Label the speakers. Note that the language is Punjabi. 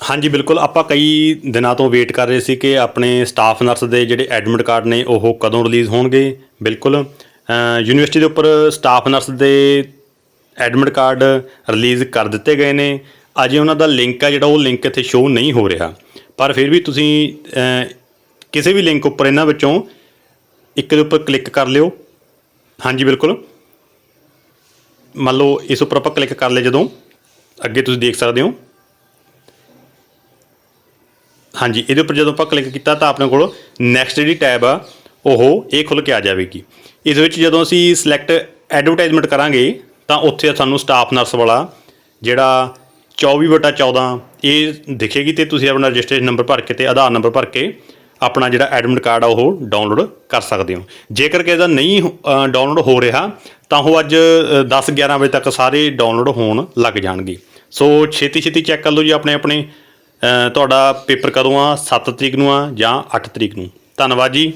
Speaker 1: ਹਾਂਜੀ, ਬਿਲਕੁਲ। ਆਪਾਂ ਕਈ ਦਿਨਾਂ ਤੋਂ ਵੇਟ ਕਰ ਰਹੇ ਸੀ ਕਿ ਆਪਣੇ ਸਟਾਫ ਨਰਸ ਦੇ ਜਿਹੜੇ ਐਡਮਿਟ ਕਾਰਡ ਨੇ, ਉਹ ਕਦੋਂ ਰਿਲੀਜ਼ ਹੋਣਗੇ? ਬਿਲਕੁਲ। ਯੂਨੀਵਰਸਿਟੀ ਦੇ ਉੱਪਰ ਸਟਾਫ ਨਰਸ ਦੇ ਐਡਮਿਟ ਕਾਰਡ ਰਿਲੀਜ਼ ਕਰ ਦਿੱਤੇ ਗਏ ਨੇ। ਅਜੇ ਉਹਨਾਂ ਦਾ ਲਿੰਕ ਹੈ ਜਿਹੜਾ, ਉਹ ਲਿੰਕ ਇੱਥੇ ਸ਼ੋ ਨਹੀਂ ਹੋ ਰਿਹਾ। ਪਰ ਫਿਰ ਵੀ ਤੁਸੀਂ ਕਿਸੇ ਵੀ ਲਿੰਕ ਉੱਪਰ ਇਹਨਾਂ ਵਿੱਚੋਂ ਇੱਕ ਦੇ ਉੱਪਰ ਕਲਿੱਕ ਕਰ ਲਿਓ। ਹਾਂਜੀ, ਬਿਲਕੁਲ। ਮੰਨ ਲਓ, ਇਸ ਉੱਪਰ ਆਪਾਂ ਕਲਿੱਕ ਕਰ ਲਏ ਜਦੋਂ, ਅੱਗੇ ਤੁਸੀਂ ਦੇਖ ਸਕਦੇ ਹੋ। ਹਾਂਜੀ, ਇਹਦੇ ਉੱਪਰ ਜਦੋਂ ਆਪਾਂ ਕਲਿੱਕ ਕੀਤਾ ਤਾਂ ਆਪਣੇ ਕੋਲ ਨੈਕਸਟ ਜਿਹੜੀ ਟੈਬ ਆ, ਉਹ ਇਹ ਖੁੱਲ ਕੇ ਆ ਜਾਵੇਗੀ। ਇਸ ਵਿੱਚ ਜਦੋਂ ਅਸੀਂ ਸਿਲੈਕਟ ਐਡਵਰਟਾਈਜ਼ਮੈਂਟ ਕਰਾਂਗੇ, ਤਾਂ ਉੱਥੇ ਸਾਨੂੰ ਸਟਾਫ ਨਰਸ ਵਾਲਾ ਜਿਹੜਾ 24/14 ਇਹ ਦਿਖੇਗੀ ਤੇ ਤੁਸੀਂ ਆਪਣਾ ਰਜਿਸਟ੍ਰੇਸ਼ਨ ਨੰਬਰ ਭਰ ਕੇ ਤੇ ਆਧਾਰ ਨੰਬਰ ਭਰ ਕੇ ਆਪਣਾ ਜਿਹੜਾ ਐਡਮਿਟ ਕਾਰਡ ਆ, ਉਹ ਡਾਊਨਲੋਡ ਕਰ ਸਕਦੇ ਹੋ। ਜੇਕਰ ਕਿਸੇ ਦਾ ਨਹੀਂ ਡਾਊਨਲੋਡ ਹੋ ਰਿਹਾ, ਤਾਂ ਉਹ ਅੱਜ 10-11 ਵਜੇ ਤੱਕ ਸਾਰੇ ਡਾਊਨਲੋਡ ਹੋਣ ਲੱਗ ਜਾਣਗੇ। ਸੋ ਛੇਤੀ ਛੇਤੀ ਚੈੱਕ ਕਰ ਲਓ ਜੀ ਆਪਣੇ ਆਪਣੇ ਤੁਹਾਡਾ ਪੇਪਰ ਕਦੋਂ ਆ? 7 ਤਰੀਕ ਨੂੰ ਆ ਜਾਂ 8 ਤਰੀਕ ਨੂੰ? ਧੰਨਵਾਦ ਜੀ।